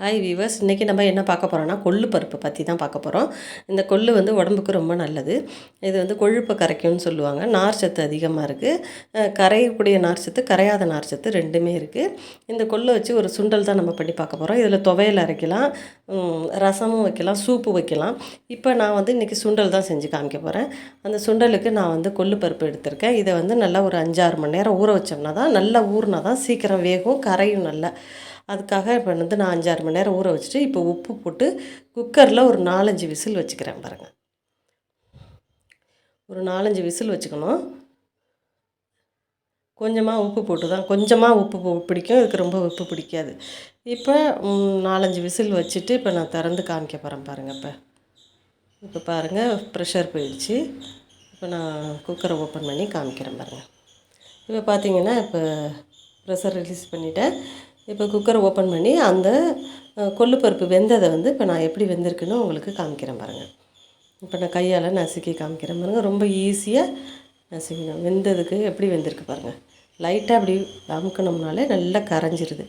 Hi viewers இன்றைக்கி நம்ம என்ன பார்க்க போகிறோம்னா கொள்ளு பருப்பு பற்றி தான் பார்க்க போகிறோம் இந்த கொள்ளு வந்து உடம்புக்கு ரொம்ப நல்லது. இது வந்து கொழுப்பை கரைக்கும்னு சொல்லுவாங்க. நார் சத்து அதிகமாக இருக்குது கரையக்கூடிய நார் சத்து கரையாத நார் சத்து ரெண்டுமே இருக்குது இந்த கொள்ளை வச்சு ஒரு சுண்டல் தான் நம்ம பண்ணி பார்க்க போகிறோம் இதில் துவையல் அரைக்கலாம். ரசமும் வைக்கலாம் சூப்பு வைக்கலாம். இப்போ நான் வந்து இன்றைக்கி சுண்டல் தான் செஞ்சு காமிக்க போகிறேன் அந்த சுண்டலுக்கு நான் வந்து கொள்ளு பருப்பு எடுத்திருக்கேன். இதை வந்து நல்லா ஒரு அஞ்சாறு மணி நேரம் ஊற வச்சோம்னா தான் நல்லா ஊறினா தான் சீக்கிரம் வேகும் கரையும் நல்லா. அதுக்காக இப்போ வந்து நான் அஞ்சாறு மணி நேரம் ஊற வச்சுட்டு இப்போ உப்பு போட்டு குக்கரில் ஒரு நாலஞ்சு விசில் வச்சுக்கிறேன் பாருங்கள் ஒரு நாலஞ்சு விசில் வச்சுக்கணும். கொஞ்சமாக உப்பு போட்டு தான் கொஞ்சமாக உப்பு பிடிக்கும். இதுக்கு ரொம்ப உப்பு பிடிக்காது. இப்போ நாலஞ்சு விசில் வச்சுட்டு இப்போ நான் திறந்து காமிக்க போகிறேன் பாருங்கள் இப்போ. இப்போ பாருங்கள் ப்ரெஷர் போயிடுச்சு. இப்போ நான் குக்கரை ஓப்பன் பண்ணி காமிக்கிறேன் பாருங்கள் இப்போ பார்த்தீங்கன்னா இப்போ ப்ரெஷர் ரிலீஸ் பண்ணிவிட்டேன் இப்போ குக்கரை ஓப்பன் பண்ணி அந்த கொல்லுப்பருப்பு வெந்ததை வந்து இப்போ நான் எப்படி வெந்திருக்குன்னு உங்களுக்கு காமிக்கிறேன் பாருங்கள் இப்போ நான் கையால் நசுக்கி காமிக்கிறேன் பாருங்கள் ரொம்ப ஈஸியாக நசுக்கணும் வெந்ததுக்கு எப்படி வெந்திருக்கு பாருங்கள் லைட்டாக அப்படி அமுக்கணும்னாலே நல்லா கரைஞ்சிருது.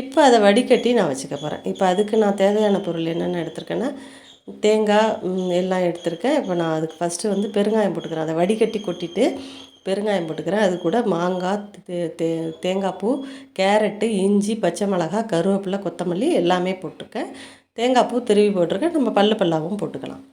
இப்போ அதை வடிகட்டி நான் வச்சுக்க போகிறேன் இப்போ அதுக்கு நான் தேவையான பொருள் என்னென்ன எடுத்திருக்கேன்னா தேங்காய் எல்லாம் எடுத்திருக்கேன். இப்போ நான் அதுக்கு ஃபஸ்ட்டு வந்து பெருங்காயம் போட்டுக்கிறேன். அதை வடிகட்டி கொட்டிட்டு பெருங்காயம் போட்டுக்கிறேன். அது கூட மாங்காய் தே- தே- தேங்காய் பூ கேரட்டு இஞ்சி பச்சை மிளகாய் கருவேப்பிலை கொத்தமல்லி எல்லாமே போட்டிருக்கேன். தேங்காய் பூ திருவி போட்டிருக்கேன். நம்ம பல்லு பல்லாவும் போட்டுக்கலாம்.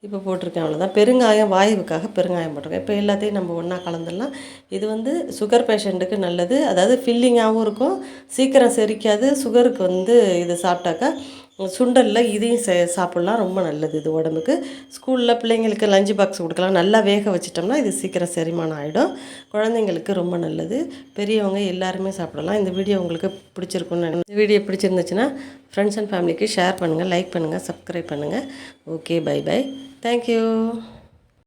இப்போ போட்டிருக்கேன் அவ்வளோதான் பெருங்காயம் வாயுவுக்காக பெருங்காயம் போட்டிருக்கேன். இப்போ எல்லாத்தையும் நம்ம ஒன்றா கலந்துடலாம். இது வந்து சுகர் பேஷண்ட்டுக்கு நல்லது. அதாவது ஃபில்லிங்காகவும் இருக்கும். சீக்கிரம் செரிக்காது. சுகருக்கு வந்து இது சாப்பிட்டாக்கா சுண்டலில் இதையும் சே சாப்பிட்லாம். ரொம்ப நல்லது இது உடம்புக்கு. ஸ்கூலில் பிள்ளைங்களுக்கு லஞ்ச் பாக்ஸ் கொடுக்கலாம். நல்லா வேக வச்சிட்டோம்னா இது சீக்கிரம் செரிமானம் ஆகிடும் குழந்தைங்களுக்கு ரொம்ப நல்லது. பெரியவங்க எல்லாருமே சாப்பிடலாம். இந்த வீடியோ உங்களுக்கு பிடிச்சிருக்குன்னு இந்த வீடியோ பிடிச்சிருந்துச்சுன்னா ஃப்ரெண்ட்ஸ் அண்ட் ஃபேமிலிக்கு ஷேர் பண்ணுங்கள் லைக் பண்ணுங்கள் சப்ஸ்கிரைப் பண்ணுங்கள் okay bye bye thank you